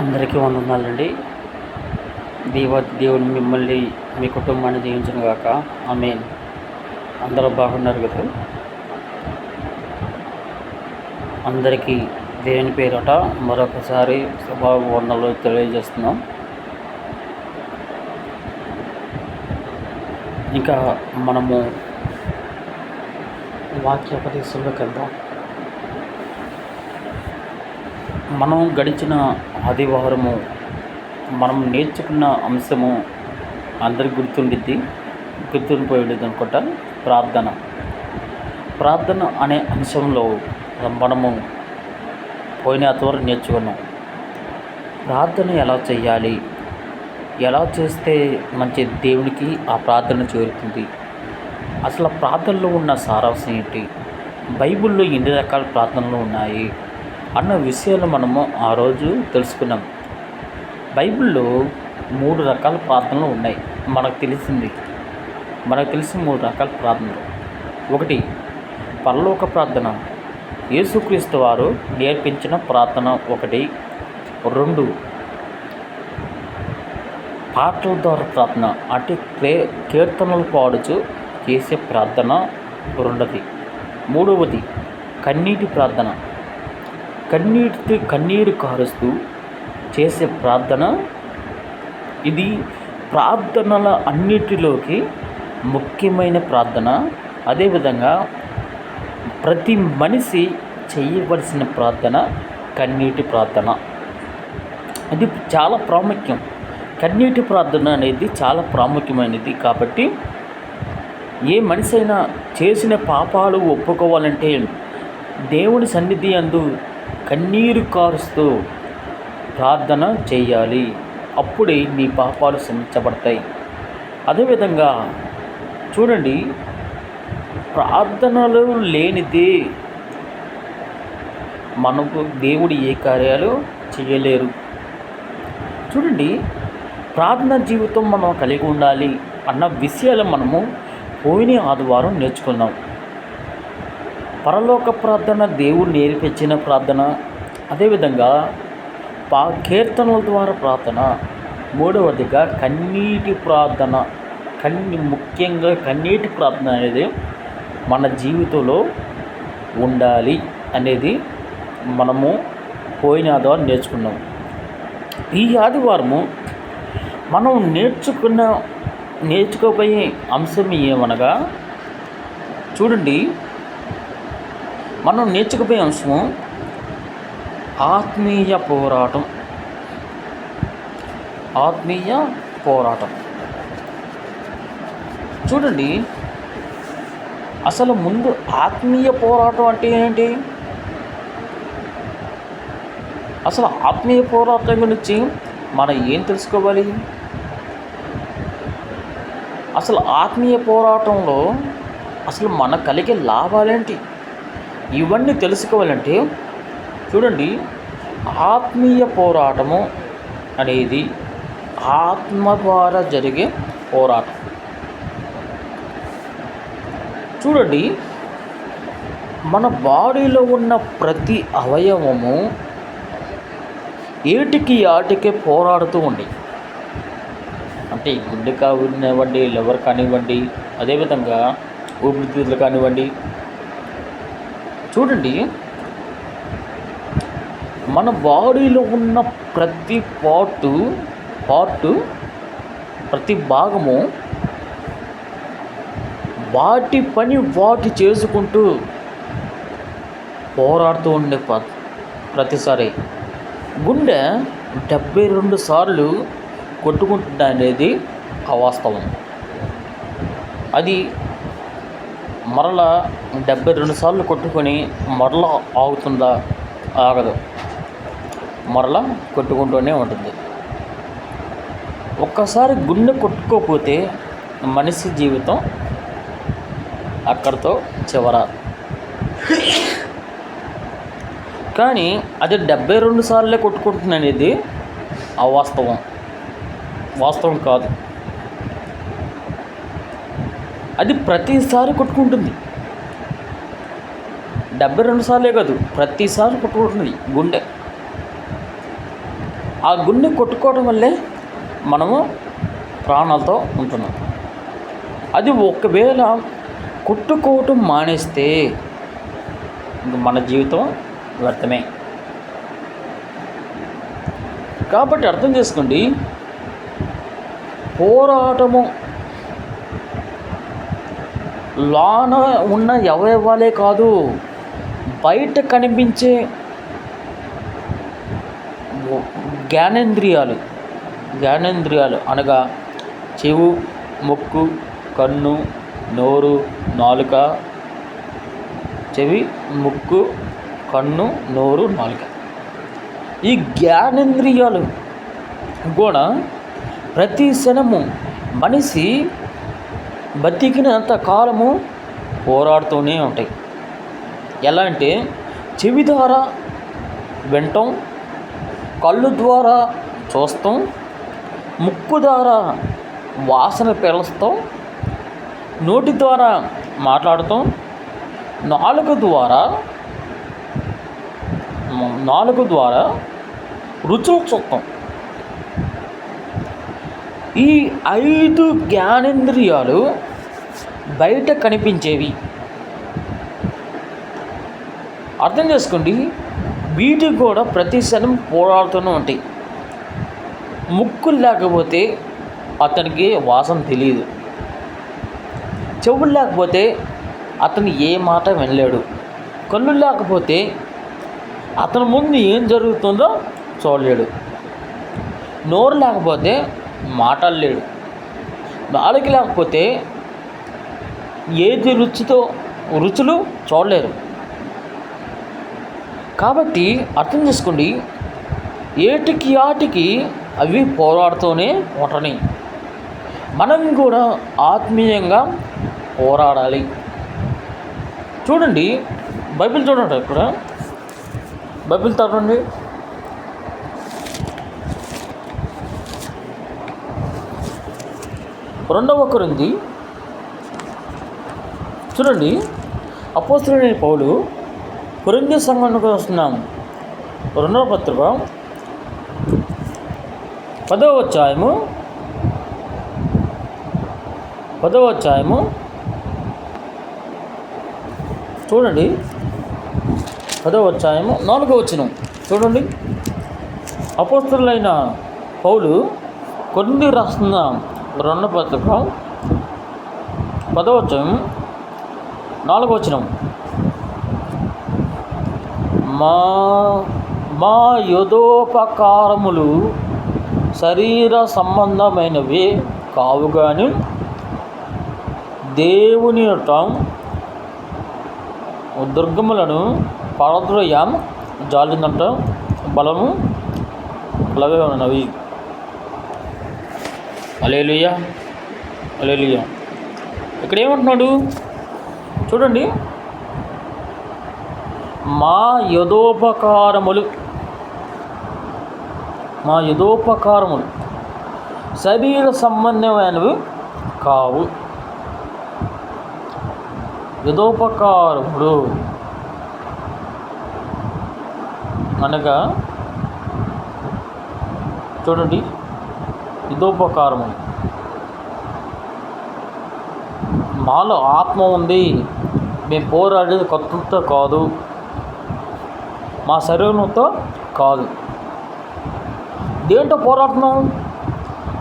అందరికీ వందనాలండి. దేవ దేవుని మిమ్మల్ని మీ కుటుంబాన్ని దీవించను గాక. ఆమె అందరూ బాగున్నారు కదా? అందరికీ దేవుని పేరట మరొకసారి శుభవందనలు తెలియజేస్తున్నాం. ఇంకా మనము వాక్యోపదేశంలోకి వెళ్దాం. మనం గడిచిన ఆదివారము మనం నేర్చుకున్న అంశము అందరికి గుర్తుండిద్ది గుర్తుండిపోయి ఉండేది అనుకుంటా. ప్రార్థన. ప్రార్థన అనే అంశంలో మనము పోయిన ఆదివారం నేర్చుకున్నాం. ప్రార్థన ఎలా చేయాలి? ఎలా చేస్తే మంచి దేవునికి ఆ ప్రార్థన చేరుతుంది? అసలు ప్రార్థనలో ఉన్న సారాంశం ఏంటి? బైబిల్లో ఎన్ని రకాల ప్రార్థనలు ఉన్నాయి? అన్న విషయాలు మనము ఆ రోజు తెలుసుకున్నాం. బైబిల్లో మూడు రకాల ప్రార్థనలు ఉన్నాయి. మనకు తెలిసింది. మనకు తెలిసిన మూడు రకాల ప్రార్థనలు. ఒకటి పరలోక ప్రార్థన. యేసుక్రీస్తు వారు నేర్పించిన ప్రార్థన ఒకటి. రెండు పాటల ద్వారా ప్రార్థన అంటే క్రే కీర్తనలు పాడుచు చేసే ప్రార్థన రెండవది మూడవది కన్నీటి ప్రార్థన. కన్నీటి కన్నీరు కారుస్తూ చేసే ప్రార్థన. ఇది ప్రార్థనల అన్నిటిలోకి ముఖ్యమైన ప్రార్థన. అదేవిధంగా ప్రతి మనిషి చేయవలసిన ప్రార్థన కన్నీటి ప్రార్థన. అది చాలా ప్రాముఖ్యం. కన్నీటి ప్రార్థన అనేది చాలా ప్రాముఖ్యమైనది కాబట్టి ఏ మనిషి అయినా చేసిన పాపాలు ఒప్పుకోవాలంటే దేవుని సన్నిధి అందు కన్నీరు కారుస్తూ ప్రార్థన చేయాలి. అప్పుడే నీ పాపాలు క్షమించబడతాయి. అదేవిధంగా చూడండి ప్రార్థనలు లేనిదే మనకు దేవుడు ఏ కార్యాలు చేయలేరు. చూడండి ప్రార్థన జీవితం మనం కలిగి ఉండాలి అన్న విషయాలు మనము పోయిన ఆదివారం నేర్చుకున్నాం. పరలోక ప్రార్థన దేవుడు నేర్పించిన ప్రార్థన అదేవిధంగా పా కీర్తనల ద్వారా ప్రార్థన. మూడవదిగా కన్నీటి ప్రార్థన. కన్ని ముఖ్యంగా కన్నీటి ప్రార్థన అనేది మన జీవితంలో ఉండాలి అనేది మనము పోయిన ఆదివారం నేర్చుకున్నాం. ఈ ఆదివారము మనం నేర్చుకున్న నేర్చుకోబోయే అంశం ఏమనగా చూడండి మనం నేర్చుకుపోయే అంశము ఆత్మీయ పోరాటం. ఆత్మీయ పోరాటం. చూడండి అసలు ముందు ఆత్మీయ పోరాటం అంటే ఏంటి? అసలు ఆత్మీయ పోరాటం గురించి మనం ఏం తెలుసుకోవాలి? అసలు ఆత్మీయ పోరాటంలో అసలు మన కలిగే లాభాలేంటి? ఇవన్నీ తెలుసుకోవాలంటే చూడండి ఆత్మీయ పోరాటము అనేది ఆత్మ ద్వారా జరిగే పోరాటం. చూడండి మన బాడీలో ఉన్న ప్రతి అవయవము ఏటికి ఆటికే పోరాడుతూ ఉండి అంటే గుండె కానివ్వండి లివర్ కానివ్వండి అదేవిధంగా ఊపిరితిత్తులు కానివ్వండి. చూడండి మన బాడీలో ఉన్న ప్రతి పార్టు పార్టు ప్రతి భాగము వాటి పని వాటి చేసుకుంటూ పోరాడుతూ ఉండే ప్రతిసారి. గుండె డెబ్బై రెండు సార్లు కొట్టుకుంటుంది అనేది అవాస్తవం. అది మరలా డెబ్బై రెండు సార్లు కొట్టుకొని మరలా ఆగుతుందా? ఆగదు. మరలా కొట్టుకుంటూనే ఉంటుంది. ఒక్కసారి గుండె కొట్టుకోకపోతే మనిషి జీవితం అక్కడితో చివర. కానీ అది డెబ్బై రెండు సార్లే కొట్టుకుంటుంది అనేది అవాస్తవం. వాస్తవం కాదు. అది ప్రతిసారి కొట్టుకుంటుంది. డెబ్బై రెండు సార్లే కాదు ప్రతిసారి కొట్టుకుంటుంది గుండె. ఆ గుండె కొట్టుకోవడం వల్లే మనము ప్రాణాలతో ఉంటున్నాం. అది ఒకవేళ కొట్టుకోవటం మానేస్తే మన జీవితం వ్యర్థమే. కాబట్టి అర్థం చేసుకోండి పోరాటము లోన ఉన్న ఎవరివ్వాలే కాదు బయట కనిపించే జ్ఞానేంద్రియాలు. జ్ఞానేంద్రియాలు అనగా చెవు ముక్కు కన్ను నోరు నాలుక. చెవి ముక్కు కన్ను నోరు నాలుక. ఈ జ్ఞానేంద్రియాలు కూడా ప్రతి క్షణము మనిషి బతికినంత కాలము పోరాడుతూనే ఉంటాయి. ఎలా అంటే చెవి ద్వారా వినటం కళ్ళు ద్వారా చూస్తాం ముక్కు ద్వారా వాసన పీలుస్తాం నోటి ద్వారా మాట్లాడతాం నాలుక ద్వారా నాలుక ద్వారా రుచులు చూస్తాం. ఈ ఐదు జ్ఞానేంద్రియాలు బయట కనిపించేవి. అర్థం చేసుకోండి. వీటికి కూడా ప్రతి క్షణం పోరాడుతూనే ఉంటాయి ముక్కులు లేకపోతే అతనికి వాసన తెలియదు చెవులు లేకపోతే అతను ఏ మాట వినలేడు. కళ్ళు లేకపోతే అతని ముందు ఏం జరుగుతుందో చూడలేడు. నోరు లేకపోతే మాట్లాడలేడు నాలుగు లేకపోతే ఏది రుచితో రుచులు చూడలేరు. కాబట్టి అర్థం చేసుకోండి ఏటికి ఆటికి అవి పోరాడుతూనే ఉంటని. మనం కూడా ఆత్మీయంగా పోరాడాలి. చూడండి బైబిల్ చూడండి ఇక్కడ బైబిల్ చదవండి రెండవ కొరింది. చూడండి అపోస్తుడైన పౌలు కొరింది సంఘానికి వస్తున్నాం రెండవ పత్రిక. పదవ అధ్యాయము. పదవ అధ్యాయము. చూడండి. పదవ అధ్యాయము. నాలుగో వచ్చిన చూడండి. అపోస్తులైన పౌలు కొన్ని రాస్తున్న రెండు పత్రిక. పదవ అధ్యాయం నాలుగో వచ్చినాం మా మా యదోపకారములు శరీర సంబంధమైనవి కావు కానీ దేవుని యొక్క దుర్గములను పరద్రయం జాలిందంట బలము అలాగే ఉన్నవి. అలేలుయ్య అలేలుయ్య ఇక్కడ ఏమంటున్నాడు చూడండి. మా యథోపకారములు మా యదోపకారములు. శరీర సంబంధమైనవి కావు. యథోపకారములు అనగా చూడండి యదోపకారములు. మాలో ఆత్మ ఉంది. మేము పోరాడేది కొత్తతో కాదు. మా శరీరంతో కాదు. దేంతో పోరాడుతున్నాం?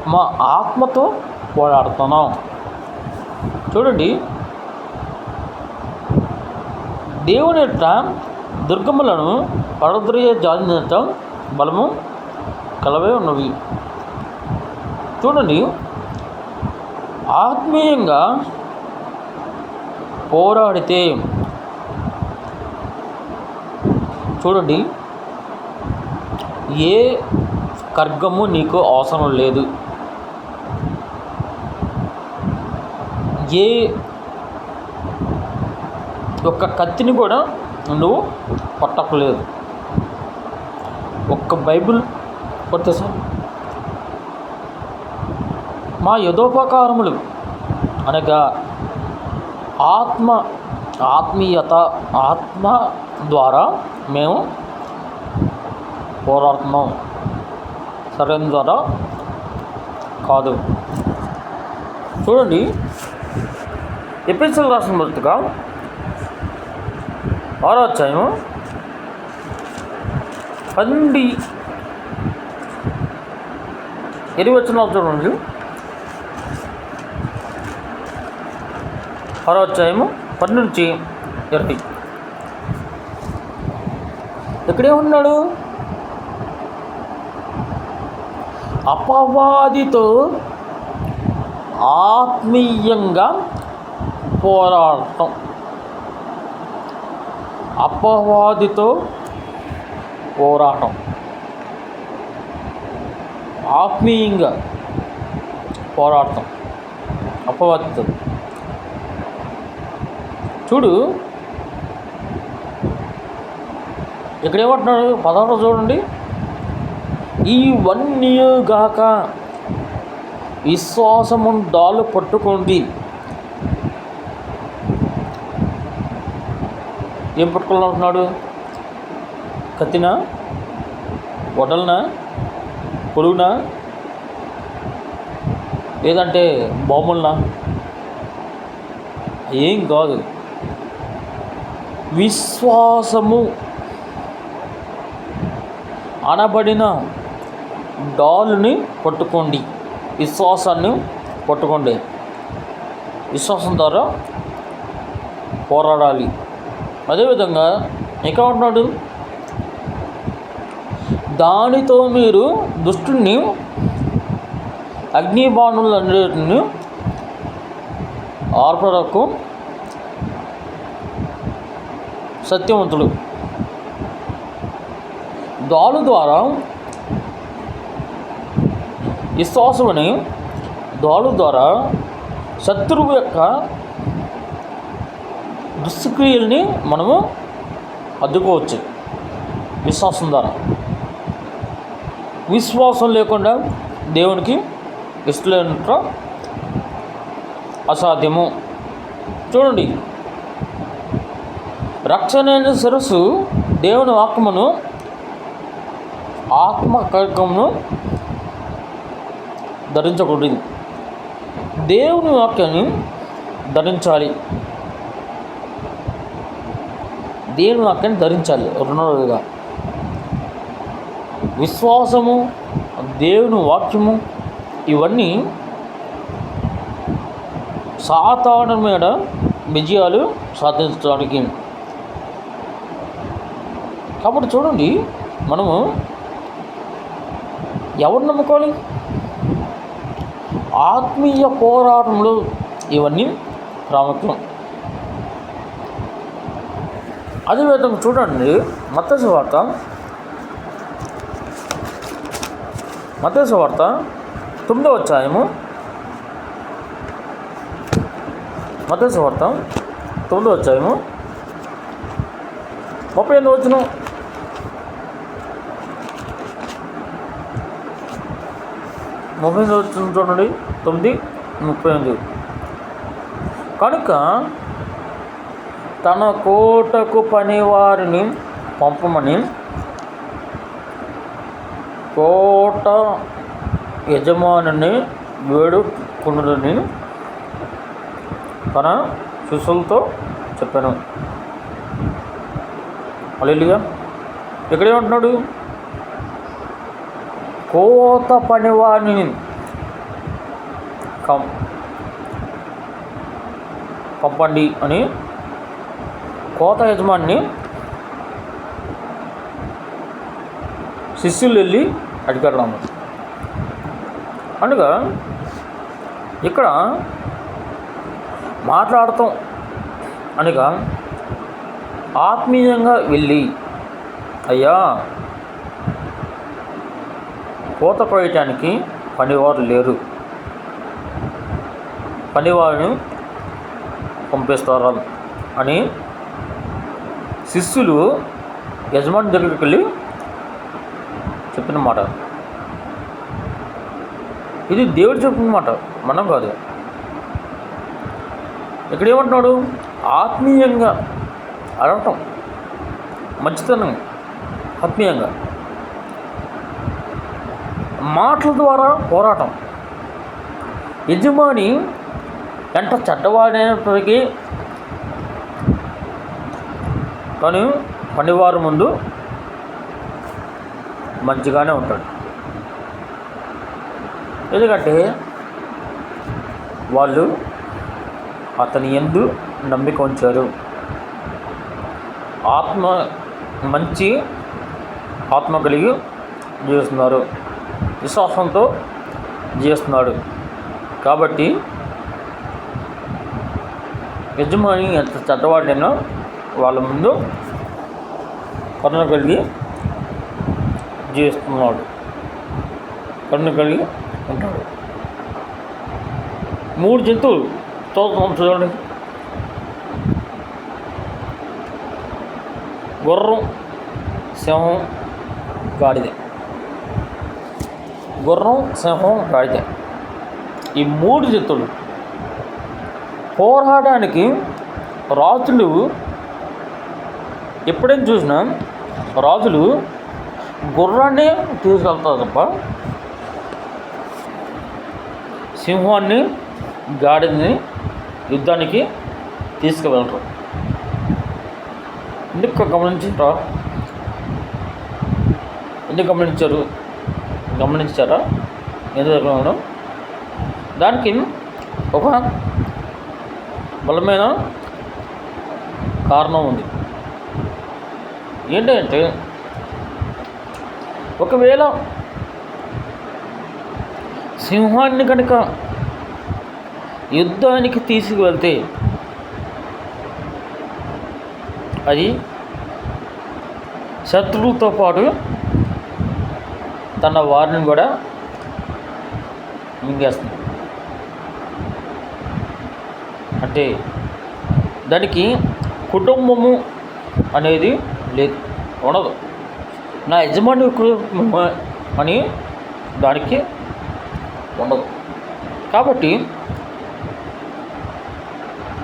మా ఆత్మతో పోరాడుతున్నాం. చూడండి. దేవుని యొక్క దుర్గములను పడద్రియ జాతించటం బలము కలవే ఉన్నవి. చూడండి. ఆత్మీయంగా పోరాడితే చూడండి. ఏ ఖర్గము నీకు అవసరం లేదు. ఏ ఒక్క కత్తిని కూడా నువ్వు పట్టకలేదు ఒక్క బైబిల్ కొట్టేసా సార్ మా యథోపకారములు అనగా ఆత్మ ఆత్మీయత ఆత్మ ద్వారా మేము పోరాడుతున్నాం. సరైన ద్వారా కాదు. చూడండి. ఎపిసోడ్ రాసిన మొదటిగా ఆరో అధ్యాయము పన్నెండు ఇరవై చూడండి. ఆరో అధ్యాయము పన్నెండు నుంచి ఇరవై ఇక్కడే ఉన్నాడు. అపవాదితో ఆత్మీయంగా పోరాడటం. అపవాదితో పోరాటం. ఆత్మీయంగా పోరాడటం. అపవాదితో. చూడు. ఇక్కడ ఏమంటున్నాడు? పదహారు చూడండి ఇవన్నీ గాక విశ్వాసము డాలు పట్టుకోండి ఏం పట్టుకోవాలంటున్నాడు? కత్తినా? వడలనా? పొడుగునా లేదంటే బొమ్మలనా ఏం కాదు. విశ్వాసము అనబడిన డాల్ని పట్టుకోండి. విశ్వాసాన్ని పట్టుకోండి. విశ్వాసం ద్వారా పోరాడాలి. అదేవిధంగా ఇంకా ఉంటున్నాడు దానితో మీరు దుష్టుని అగ్నిబాణులన్నిటిని ఆర్పరకు సత్యవంతుడు దాలు ద్వారా విశ్వాసుని దాలు ద్వారా శత్రువు యొక్క దుష్క్రియల్ని మనము అద్దుకోవచ్చు విశ్వాసం ద్వారా. విశ్వాసం లేకుండా దేవునికి ఇష్టలేనట్టు అసాధ్యము. చూడండి. రక్షణ సరస్సు దేవుని ఆత్మను ఆత్మ కర్కమును ధరించకూడదు. దేవుని వాక్యాన్ని ధరించాలి. దేవుని వాక్యాన్ని ధరించాలి రెండవదిగా. విశ్వాసము దేవుని వాక్యము ఇవన్నీ సాధారణ మీద విజయాలు సాధించడానికి. కాబట్టి చూడండి మనము ఎవరు నమ్ముకోవాలి? ఆత్మీయ పోరాటంలో ఇవన్నీ ప్రాముఖ్యం. అదేవిధంగా చూడండి మత్స్య వార్త. మత్స్య వార్త తొమ్మిదో అధ్యాయము. మత్స్య వార్త తొమ్మిదో అధ్యాయము. ముప్పై ఎనిమిది వచ్చిన ముప్పై చూడండి తొమ్మిది ముప్పై ఎనిమిది కనుక తన కోటకు పనివారిని పంపమని కోట యజమానిని వేడుకున్నదని తన శిష్యులతో చెప్పాను. అలెలుగా ఇక్కడేమంటున్నాడు కోత పనివాడిని కం పంపండి అని కోత యజమాని శిష్యులు వెళ్ళి అడిగారు అనగా ఇక్కడ మాట్లాడతాం అనగా ఆత్మీయంగా వెళ్ళి అయ్యా కోత కోయటానికి పనివారు లేరు. పనివారిని పంపిస్తారు అని శిష్యులు యజమాని దగ్గరికి వెళ్ళి చెప్పిన మాట. ఇది దేవుడు చెప్పిన మాట మనం కాదు. ఇక్కడ ఏమంటున్నాడు ఆత్మీయంగా అడగటం మంచితనం ఆత్మీయంగా. మాటల ద్వారా పోరాటం. యజమాని ఎంత చెడ్డవాడైనప్పటికీ తను పనివారు ముందు మంచిగానే ఉంటాడు. ఎందుకంటే వాళ్ళు అతని ఎందు నమ్మిక ఉంచారు. ఆత్మ మంచి ఆత్మ కలిగి జీవిస్తున్నారు. విశ్వాసంతో జీవిస్తున్నాడు. కాబట్టి యజమాని ఎంత చెడ్డవాడైనా వాళ్ళ ముందు కరుణ కలిగి జీవిస్తున్నాడు. కరుణ కలిగి ఉంటాడు. మూడు జంతువులు చూద్దాం చూడండి. గుర్రం సింహం గాడిదే. గుర్రం సింహం గాడిద ఈ మూడు జతులు పోరాడడానికి రాజులు ఎప్పుడైనా చూసినా రాజులు గుర్రాన్ని తీసుకెళ్తారు తప్ప సింహాన్ని గాడిదని యుద్ధానికి తీసుకువెళ్ళరు ఎందుకు గమనించారా? ఎందుకు గమనించారు? గమనించారా? ఎందుకు చెప్పడం దానికి ఒక బలమైన కారణం ఉంది. ఏంటంటే ఒకవేళ సింహాన్ని కనుక యుద్ధానికి తీసుకువెళ్తే అది శత్రువుతో పాటు తన వారిని కూడా మింగేస్తుంది. అంటే దానికి కుటుంబము అనేది లేదు ఉండదు. నా యజమాని అని దానికి ఉండదు. కాబట్టి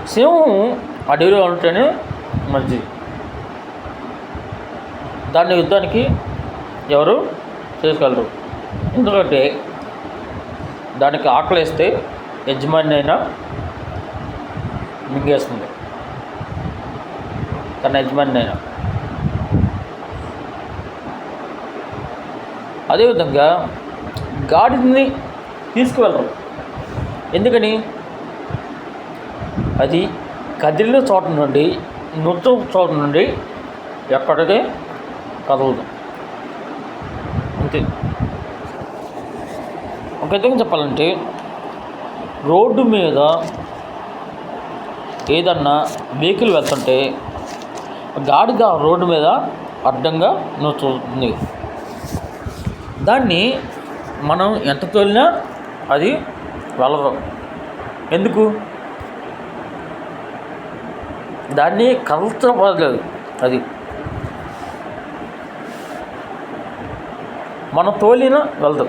సింహం అడవిలో ఉంటేనే మంచిది. దాన్ని యుద్ధానికి ఎవరు తీసుకెళ్ళరు. ఎందుకంటే దానికి ఆకలిస్తే యజమాని అయినా మింగేస్తుంది. తన యజమాని అయినా. అదేవిధంగా గాడిని తీసుకువెళ్ళరు. ఎందుకని? అది కదిలిన చోట నుండి నృత్యం చోట నుండి ఎక్కడికే కదలదు. అంతే ఒక విధంగా చెప్పాలంటే రోడ్డు మీద ఏదన్నా వెహికల్ వెళ్తుంటే గాడిద రోడ్డు మీద అడ్డంగా నడుస్తుంది. దాన్ని మనం ఎంత తోలినా అది వెళ్ళదు ఎందుకు? దాన్ని కలచలేదు అది. మన తోలిన వెళ్దు.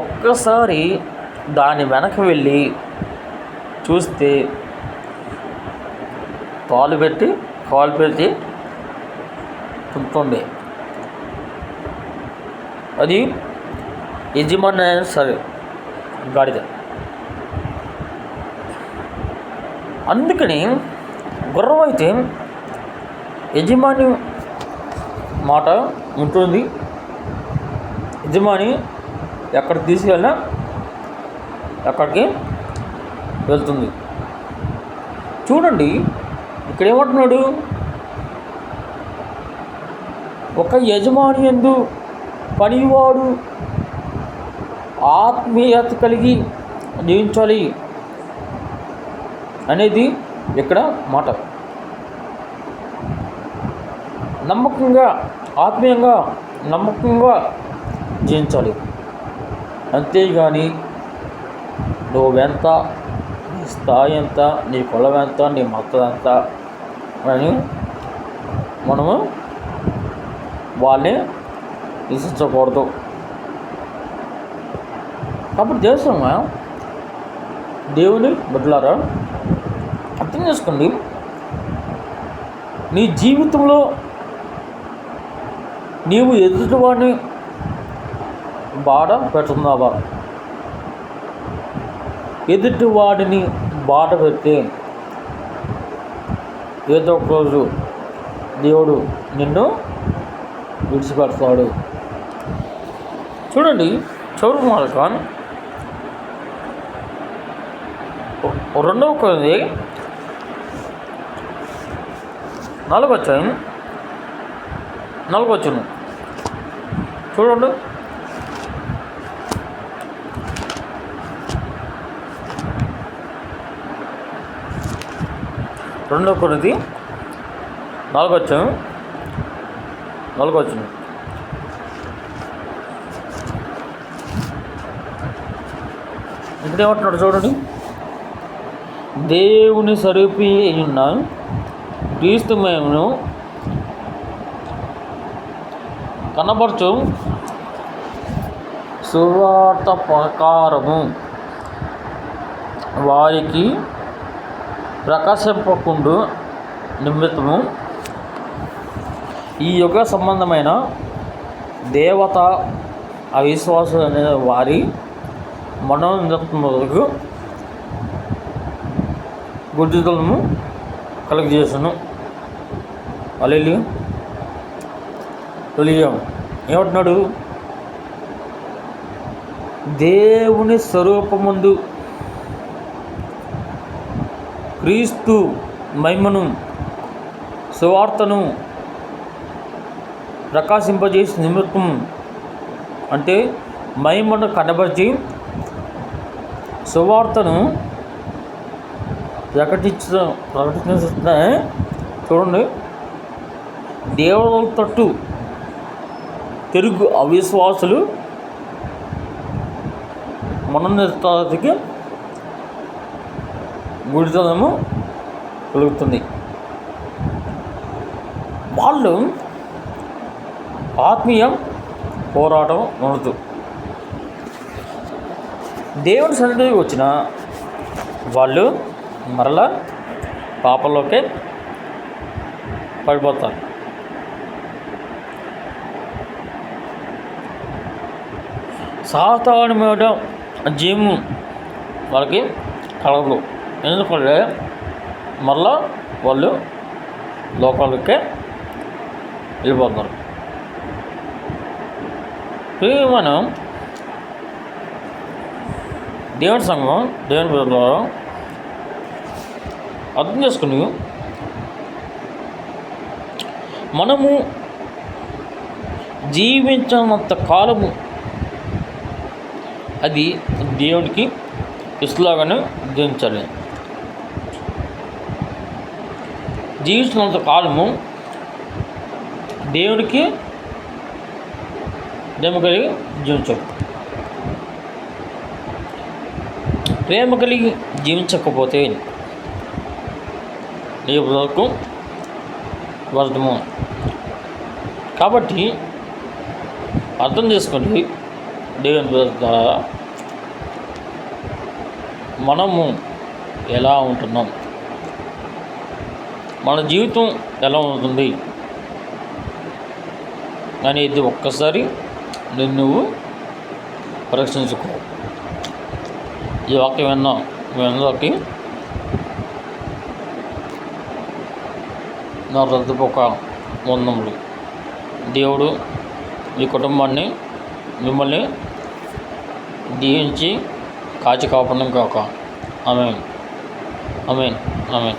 ఒక్కసారి దాని వెనక వెళ్ళి చూస్తే పాలు పెట్టి కాలు పెట్టి పుంటుండే అది యజమాని అయినా సరే గాడిద. అందుకని గుర్రం అయితే యజమాని మాట ఉంటుంది యజమాని ఎక్కడ తీసుకెళ్ళినా ఎక్కడికి వెళ్తుంది. చూడండి ఇక్కడ ఏమంటున్నాడు? ఒక యజమాని ఎందు పనివాడు ఆత్మీయత కలిగి జీవించాలి అనేది ఇక్కడ మాట. నమ్మకంగా ఆత్మీయంగా నమ్మకంగా జీవించాలి అంతేగాని నువ్వెంత నీ స్థాయి ఎంత నీ కులం ఎంత నీ మతం ఎంత అని మనము వాళ్ళని హింసించకూడదు. కాబట్టి దేశంగా దేవుని బిడ్డలారా అర్థం చేసుకోండి. నీ జీవితంలో నీవు ఎదుటివాడిని బాధ పెడుతున్నావా ఎదుటి వాడిని బాధ పెడితే ఏదో ఒక రోజు దేవుడు నిన్ను విడిచిపెడతాడు. చూడండి చౌరు మార్గాన్ రెండవ కొద్ది నాలుగు వచ్చాయి చూడండి. రెండో కొనిది నాలుగు వచ్చాను నాలుగు వచ్చింది ఇక్కడ ఏమంటున్నాడు చూడండి. దేవుని సరిపి ఉన్న క్రీస్తు మేము కనపరచు సువార్త ప్రకారము వారికి ప్రకాశింపకుండు నిమిత్తము. ఈ యుగ సంబంధమైన దేవత అవిశ్వాసం అనే వారి మనోనిర్మలకు గుర్తితులను కలుగజేసాను. అలెలు తెలియం ఏమంటున్నాడు? దేవుని స్వరూపముందు క్రీస్తు మహిమను సువార్తను ప్రకాశింపజేసి నిమిత్తం అంటే మహిమను కనబరిచి సువార్తను ప్రకటించ ప్రకటించిన చూడండి. దేవుల తట్టు తెలుగు అవిశ్వాసులు మనోనిర్తానికి గుడితనము కలుగుతుంది వాళ్ళు ఆత్మీయం పోరాటం నడుతూ. దేవుడి సన్నిధికి వచ్చిన వాళ్ళు మరలా పాపంలోకే పడిపోతారు. సాతాను జీవం జీము వాళ్ళకి కలగదు. ఎందుకంటే మళ్ళా వాళ్ళు లోకాలకే వెళ్ళిపోతున్నారు ఇది మనం దేవుని సంఘం దేవుని ద్వారా అర్థం చేసుకుని మనము జీవించినంత కాలము అది దేవుడికి ఇస్లాగానే జీవించాలి జీవించినంత కాలము దేవుడికి ప్రేమ కలిగి జీవించాలి ప్రేమ కలిగి జీవించకపోతే నీ వరకు వర్ధము కాబట్టి అర్థం చేసుకోండి దేవుని ద్వారా. మనము ఎలా ఉంటున్నాం? మన జీవితం ఎలా ఉంటుంది? అనేది ఒక్కసారి నేను నువ్వు పరీక్షించుకో. ఈ వాక్యం విన్నా మీ నా రద్దుపోక వందములు దేవుడు మీ కుటుంబాన్ని మిమ్మల్ని దీవించి కాచి కాపాడడం కాక ఆమె ఆమె ఆమె